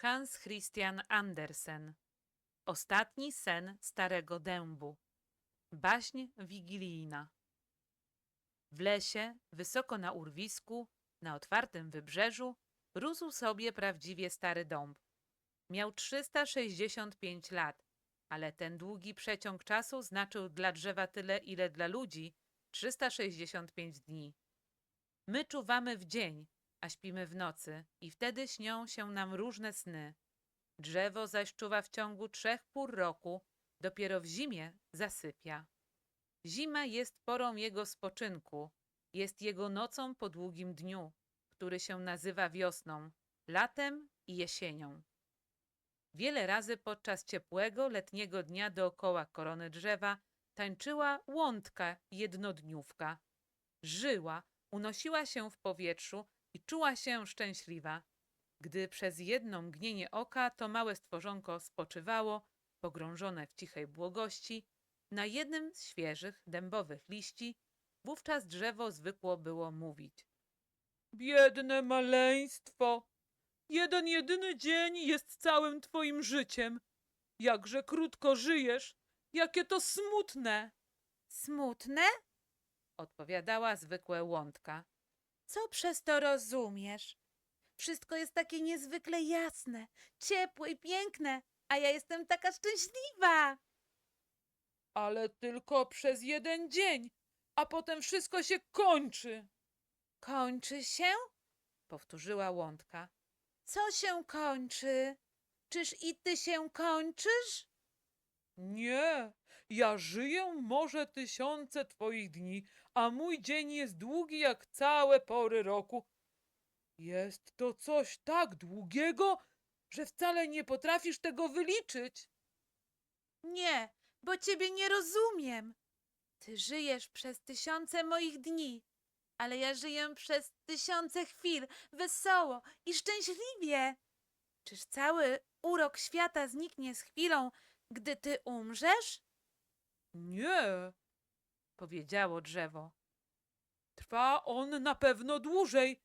Hans Christian Andersen Ostatni sen starego dębu Baśń wigilijna W lesie, wysoko na urwisku, na otwartym wybrzeżu, rósł sobie prawdziwie stary dąb. Miał 365 lat, ale ten długi przeciąg czasu znaczył dla drzewa tyle, ile dla ludzi 365 dni. My czuwamy w dzień, a śpimy w nocy i wtedy śnią się nam różne sny. Drzewo zaś czuwa w ciągu trzech pór roku, dopiero w zimie zasypia. Zima jest porą jego spoczynku, jest jego nocą po długim dniu, który się nazywa wiosną, latem i jesienią. Wiele razy podczas ciepłego, letniego dnia dookoła korony drzewa tańczyła łątka jednodniówka. Żyła, unosiła się w powietrzu i czuła się szczęśliwa. Gdy przez jedno mgnienie oka to małe stworzonko spoczywało, pogrążone w cichej błogości, na jednym z świeżych, dębowych liści, wówczas drzewo zwykło było mówić. Biedne maleństwo! Jeden jedyny dzień jest całym twoim życiem. Jakże krótko żyjesz, jakie to smutne! Smutne? Odpowiadała zwykłe łątka. Co przez to rozumiesz? Wszystko jest takie niezwykle jasne, ciepłe i piękne, a ja jestem taka szczęśliwa. Ale tylko przez jeden dzień, a potem wszystko się kończy. Kończy się? Powtórzyła łątka. Co się kończy? Czyż i ty się kończysz? Nie, ja żyję może tysiące twoich dni, a mój dzień jest długi jak całe pory roku. Jest to coś tak długiego, że wcale nie potrafisz tego wyliczyć. Nie, bo ciebie nie rozumiem. Ty żyjesz przez tysiące moich dni, ale ja żyję przez tysiące chwil, wesoło i szczęśliwie. Czyż cały urok świata zniknie z chwilą, gdy ty umrzesz? Nie, powiedziało drzewo. Trwa on na pewno dłużej,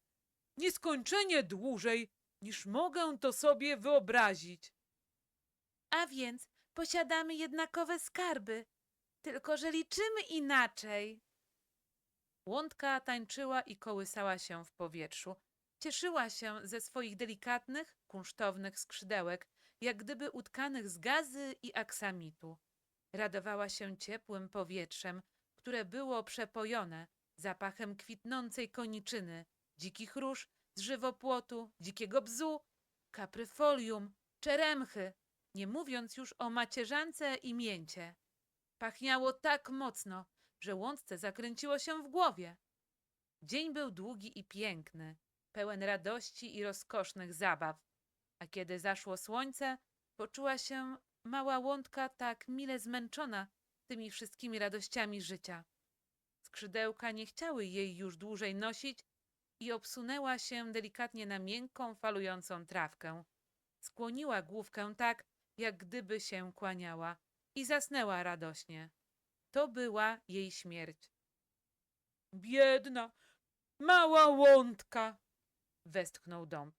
nieskończenie dłużej, niż mogę to sobie wyobrazić. A więc posiadamy jednakowe skarby, tylko że liczymy inaczej. Łątka tańczyła i kołysała się w powietrzu. Cieszyła się ze swoich delikatnych, kunsztownych skrzydełek, jak gdyby utkanych z gazy i aksamitu. Radowała się ciepłym powietrzem, które było przepojone zapachem kwitnącej koniczyny, dzikich róż, z żywopłotu, dzikiego bzu, kapryfolium, czeremchy, nie mówiąc już o macierzance i mięcie. Pachniało tak mocno, że łądce zakręciło się w głowie. Dzień był długi i piękny, pełen radości i rozkosznych zabaw, a kiedy zaszło słońce, poczuła się mała łądka tak mile zmęczona tymi wszystkimi radościami życia. Skrzydełka nie chciały jej już dłużej nosić i obsunęła się delikatnie na miękką, falującą trawkę. Skłoniła główkę tak, jak gdyby się kłaniała i zasnęła radośnie. To była jej śmierć. Biedna, mała łądka, westchnął dąb.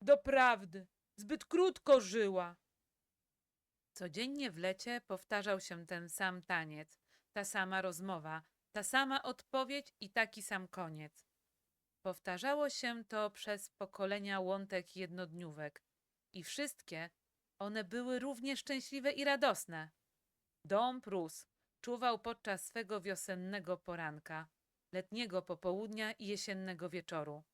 Doprawdy, zbyt krótko żyła. Codziennie w lecie powtarzał się ten sam taniec, ta sama rozmowa, ta sama odpowiedź i taki sam koniec. Powtarzało się to przez pokolenia łątek jednodniówek i wszystkie one były równie szczęśliwe i radosne. Dąb rósł, czuwał podczas swego wiosennego poranka, letniego popołudnia i jesiennego wieczoru.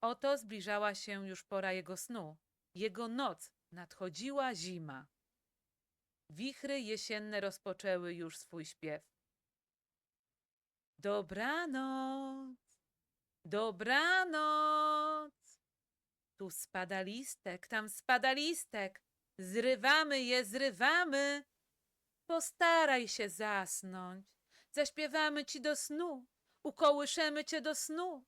Oto zbliżała się już pora jego snu, jego noc, nadchodziła zima. Wichry jesienne rozpoczęły już swój śpiew. Dobranoc, dobranoc. Tu spada listek, tam spada listek. Zrywamy je, zrywamy. Postaraj się zasnąć. Zaśpiewamy ci do snu, ukołyszemy cię do snu.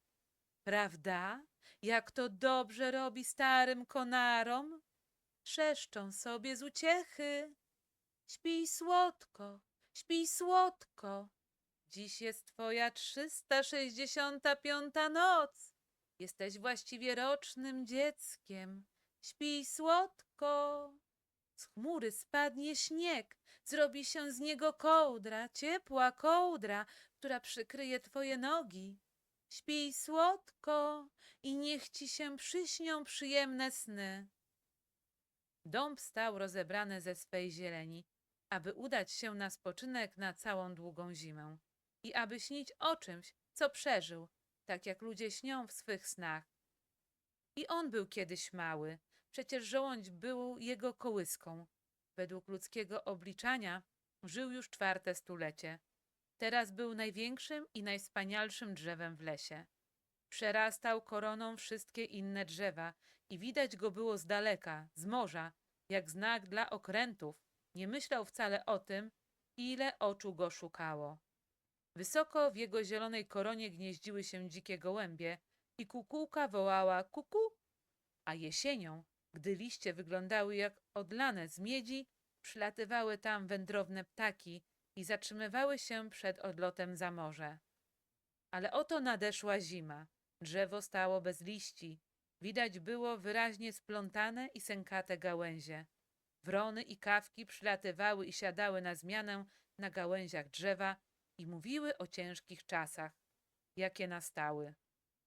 Prawda? Jak to dobrze robi starym konarom? Trzeszczą sobie z uciechy. Śpij słodko, śpij słodko. Dziś jest twoja trzysta sześćdziesiąta piąta noc. Jesteś właściwie rocznym dzieckiem. Śpij słodko. Z chmury spadnie śnieg, zrobi się z niego kołdra, ciepła kołdra, która przykryje twoje nogi. Śpij słodko i niech ci się przyśnią przyjemne sny. Dąb stał rozebrany ze swej zieleni, aby udać się na spoczynek na całą długą zimę i aby śnić o czymś, co przeżył, tak jak ludzie śnią w swych snach. I on był kiedyś mały, przecież żołądź był jego kołyską. Według ludzkiego obliczania żył już czwarte stulecie. Teraz był największym i najwspanialszym drzewem w lesie. Przerastał koroną wszystkie inne drzewa i widać go było z daleka, z morza, jak znak dla okrętów. Nie myślał wcale o tym, ile oczu go szukało. Wysoko w jego zielonej koronie gnieździły się dzikie gołębie i kukułka wołała kuku, a jesienią, gdy liście wyglądały jak odlane z miedzi, przylatywały tam wędrowne ptaki i zatrzymywały się przed odlotem za morze. Ale oto nadeszła zima. Drzewo stało bez liści. Widać było wyraźnie splątane i sękate gałęzie. Wrony i kawki przylatywały i siadały na zmianę na gałęziach drzewa i mówiły o ciężkich czasach, jakie nastały.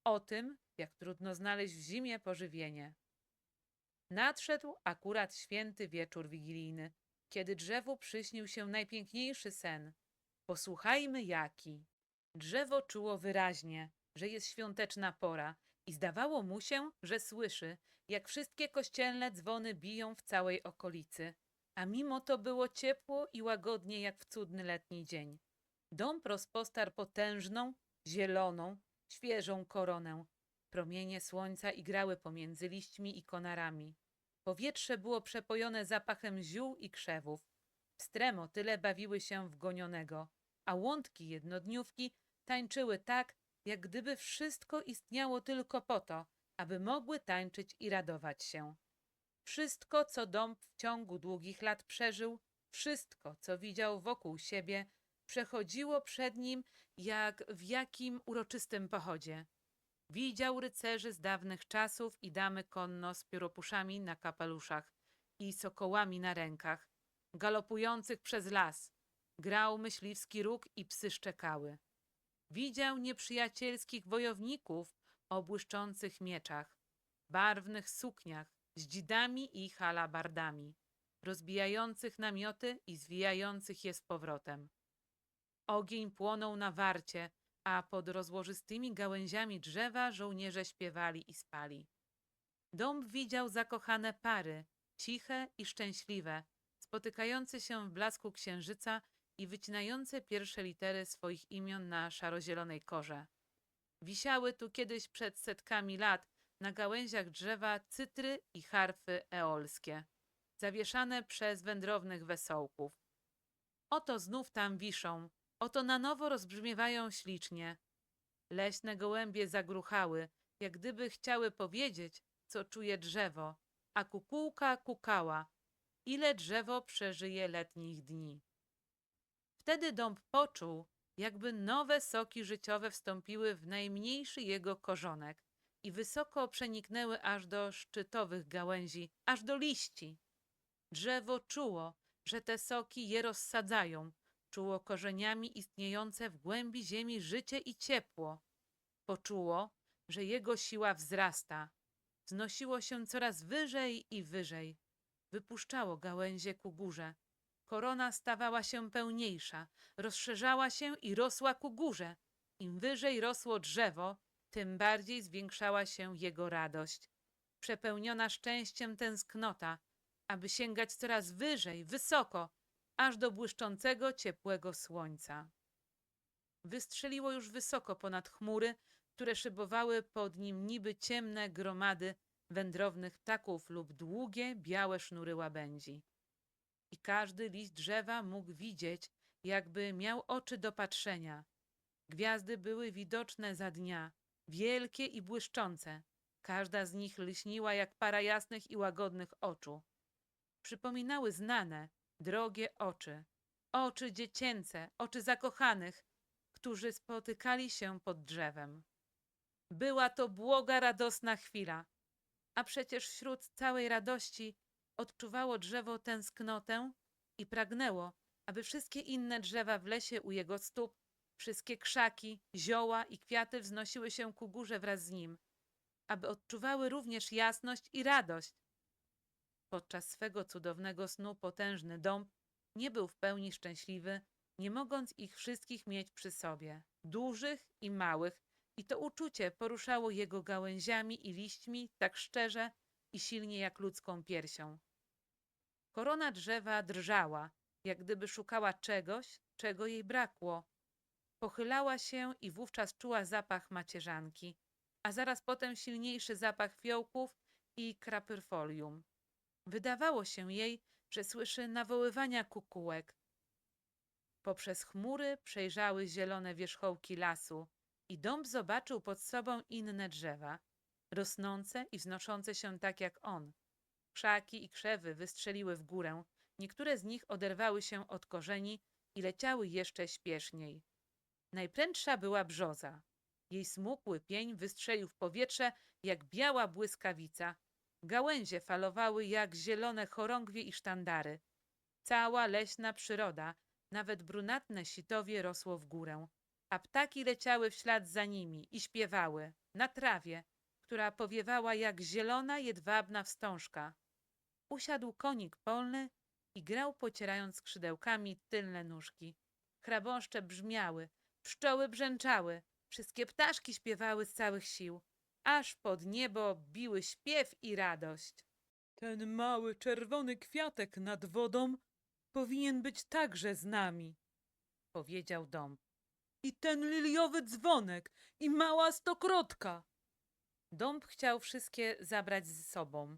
O tym, jak trudno znaleźć w zimie pożywienie. Nadszedł akurat święty wieczór wigilijny, kiedy drzewu przyśnił się najpiękniejszy sen. Posłuchajmy jaki. Drzewo czuło wyraźnie, że jest świąteczna pora i zdawało mu się, że słyszy, jak wszystkie kościelne dzwony biją w całej okolicy. A mimo to było ciepło i łagodnie jak w cudny letni dzień. Dąb rozpostarł potężną, zieloną, świeżą koronę. Promienie słońca igrały pomiędzy liśćmi i konarami. Powietrze było przepojone zapachem ziół i krzewów. Pstre motyle bawiły się w gonionego, a łątki jednodniówki tańczyły tak, jak gdyby wszystko istniało tylko po to, aby mogły tańczyć i radować się. Wszystko, co dąb w ciągu długich lat przeżył, wszystko, co widział wokół siebie, przechodziło przed nim jak w jakim uroczystym pochodzie. Widział rycerzy z dawnych czasów i damy konno z pióropuszami na kapeluszach i sokołami na rękach, galopujących przez las. Grał myśliwski róg i psy szczekały. Widział nieprzyjacielskich wojowników o błyszczących mieczach, barwnych sukniach z dzidami i halabardami, rozbijających namioty i zwijających je z powrotem. Ogień płonął na warcie, a pod rozłożystymi gałęziami drzewa żołnierze śpiewali i spali. Dąb widział zakochane pary, ciche i szczęśliwe, spotykające się w blasku księżyca i wycinające pierwsze litery swoich imion na szarozielonej korze. Wisiały tu kiedyś przed setkami lat na gałęziach drzewa cytry i harfy eolskie, zawieszane przez wędrownych wesołków. Oto znów tam wiszą, oto na nowo rozbrzmiewają ślicznie. Leśne gołębie zagruchały, jak gdyby chciały powiedzieć, co czuje drzewo, a kukułka kukała, ile drzewo przeżyje letnich dni. Wtedy dąb poczuł, jakby nowe soki życiowe wstąpiły w najmniejszy jego korzonek i wysoko przeniknęły aż do szczytowych gałęzi, aż do liści. Drzewo czuło, że te soki je rozsadzają, czuło korzeniami istniejące w głębi ziemi życie i ciepło. Poczuło, że jego siła wzrasta, wznosiło się coraz wyżej i wyżej, wypuszczało gałęzie ku górze. Korona stawała się pełniejsza, rozszerzała się i rosła ku górze. Im wyżej rosło drzewo, tym bardziej zwiększała się jego radość. Przepełniona szczęściem tęsknota, aby sięgać coraz wyżej, wysoko, aż do błyszczącego, ciepłego słońca. Wystrzeliło już wysoko ponad chmury, które szybowały pod nim niby ciemne gromady wędrownych ptaków lub długie, białe sznury łabędzi. I każdy list drzewa mógł widzieć, jakby miał oczy do patrzenia. Gwiazdy były widoczne za dnia, wielkie i błyszczące. Każda z nich lśniła jak para jasnych i łagodnych oczu. Przypominały znane, drogie oczy. Oczy dziecięce, oczy zakochanych, którzy spotykali się pod drzewem. Była to błoga, radosna chwila. A przecież wśród całej radości odczuwało drzewo tęsknotę i pragnęło, aby wszystkie inne drzewa w lesie u jego stóp, wszystkie krzaki, zioła i kwiaty wznosiły się ku górze wraz z nim, aby odczuwały również jasność i radość. Podczas swego cudownego snu potężny dąb nie był w pełni szczęśliwy, nie mogąc ich wszystkich mieć przy sobie, dużych i małych, i to uczucie poruszało jego gałęziami i liśćmi tak szczerze i silnie jak ludzką piersią. Korona drzewa drżała, jak gdyby szukała czegoś, czego jej brakło. Pochylała się i wówczas czuła zapach macierzanki, a zaraz potem silniejszy zapach fiołków i krapyrfolium. Wydawało się jej, że słyszy nawoływania kukułek. Poprzez chmury przejrzały zielone wierzchołki lasu i dąb zobaczył pod sobą inne drzewa, rosnące i wznoszące się tak jak on. Krzaki i krzewy wystrzeliły w górę, niektóre z nich oderwały się od korzeni i leciały jeszcze śpieszniej. Najprędsza była brzoza. Jej smukły pień wystrzelił w powietrze jak biała błyskawica. Gałęzie falowały jak zielone chorągwie i sztandary. Cała leśna przyroda, nawet brunatne sitowie rosło w górę, a ptaki leciały w ślad za nimi i śpiewały na trawie, która powiewała jak zielona jedwabna wstążka. Usiadł konik polny i grał pocierając skrzydełkami tylne nóżki. Chrabąszcze brzmiały, pszczoły brzęczały, wszystkie ptaszki śpiewały z całych sił, aż pod niebo biły śpiew i radość. Ten mały czerwony kwiatek nad wodą powinien być także z nami. Powiedział dąb. I ten liliowy dzwonek, i mała stokrotka. Dąb chciał wszystkie zabrać z sobą.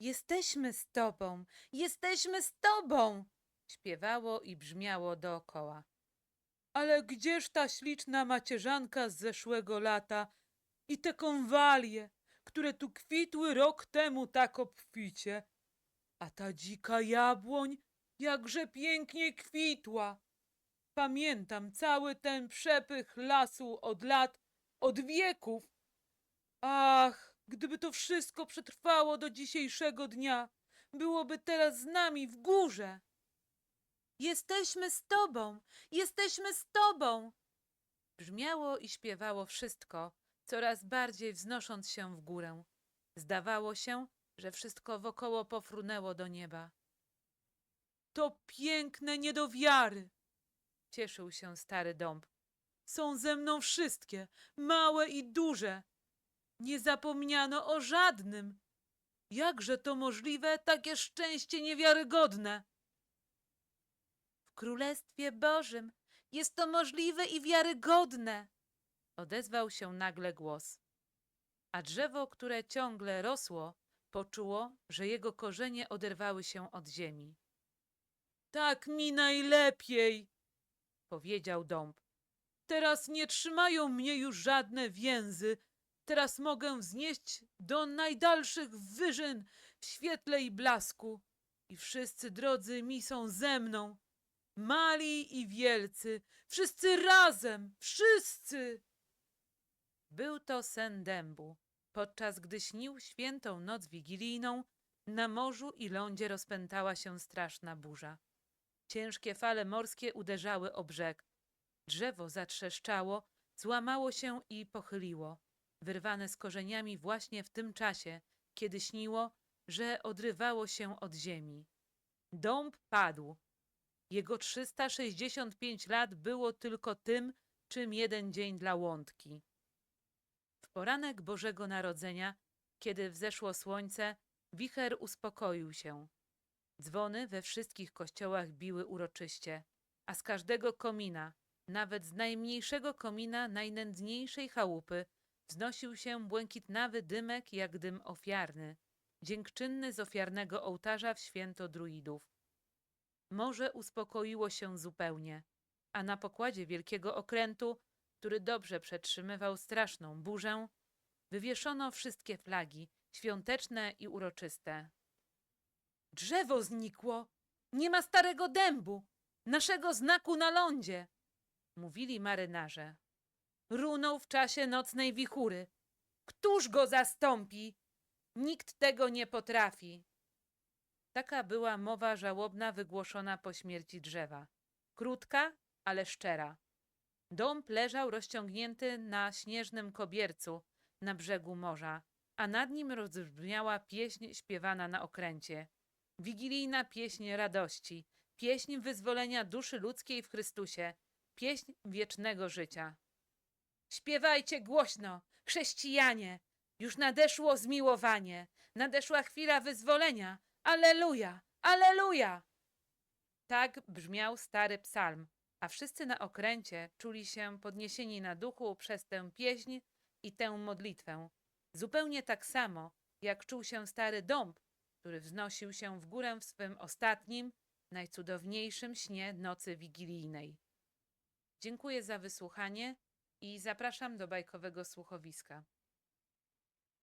Jesteśmy z tobą, jesteśmy z tobą! Śpiewało i brzmiało dookoła. Ale gdzież ta śliczna macierzanka z zeszłego lata i te konwalie, które tu kwitły rok temu tak obficie? A ta dzika jabłoń jakże pięknie kwitła. Pamiętam cały ten przepych lasu od lat, od wieków. Ach, gdyby to wszystko przetrwało do dzisiejszego dnia, byłoby teraz z nami w górze. Jesteśmy z tobą, jesteśmy z tobą! Brzmiało i śpiewało wszystko, coraz bardziej wznosząc się w górę. Zdawało się, że wszystko wokoło pofrunęło do nieba. To piękne nie do wiary. Cieszył się stary dąb. Są ze mną wszystkie, małe i duże. Nie zapomniano o żadnym. Jakże to możliwe, takie szczęście niewiarygodne? W Królestwie Bożym jest to możliwe i wiarygodne. Odezwał się nagle głos. A drzewo, które ciągle rosło, poczuło, że jego korzenie oderwały się od ziemi. Tak mi najlepiej. Powiedział dąb. Teraz nie trzymają mnie już żadne więzy. Teraz mogę wznieść do najdalszych wyżyn w świetle i blasku. I wszyscy drodzy mi są ze mną. Mali i wielcy, wszyscy razem, wszyscy. Był to sen dębu, podczas gdy śnił świętą noc wigilijną, na morzu i lądzie rozpętała się straszna burza. Ciężkie fale morskie uderzały o brzeg. Drzewo zatrzeszczało, złamało się i pochyliło, wyrwane z korzeniami właśnie w tym czasie, kiedy śniło, że odrywało się od ziemi. Dąb padł. Jego 365 lat było tylko tym, czym jeden dzień dla łądki. W poranek Bożego Narodzenia, kiedy wzeszło słońce, wicher uspokoił się. Dzwony we wszystkich kościołach biły uroczyście, a z każdego komina, nawet z najmniejszego komina najnędzniejszej chałupy, wznosił się błękitnawy dymek jak dym ofiarny, dziękczynny z ofiarnego ołtarza w święto druidów. Morze uspokoiło się zupełnie, a na pokładzie wielkiego okrętu, który dobrze przetrzymywał straszną burzę, wywieszono wszystkie flagi, świąteczne i uroczyste. Drzewo znikło. Nie ma starego dębu, naszego znaku na lądzie. Mówili marynarze. Runął w czasie nocnej wichury. Któż go zastąpi? Nikt tego nie potrafi. Taka była mowa żałobna wygłoszona po śmierci drzewa. Krótka, ale szczera. Dąb leżał rozciągnięty na śnieżnym kobiercu na brzegu morza, a nad nim rozbrzmiała pieśń śpiewana na okręcie. Wigilijna pieśń radości, pieśń wyzwolenia duszy ludzkiej w Chrystusie, pieśń wiecznego życia. Śpiewajcie głośno, chrześcijanie! Już nadeszło zmiłowanie, nadeszła chwila wyzwolenia. Aleluja! Aleluja! Tak brzmiał stary psalm, a wszyscy na okręcie czuli się podniesieni na duchu przez tę pieśń i tę modlitwę. Zupełnie tak samo, jak czuł się stary dąb, który wznosił się w górę w swym ostatnim, najcudowniejszym śnie nocy wigilijnej. Dziękuję za wysłuchanie i zapraszam do bajkowego słuchowiska.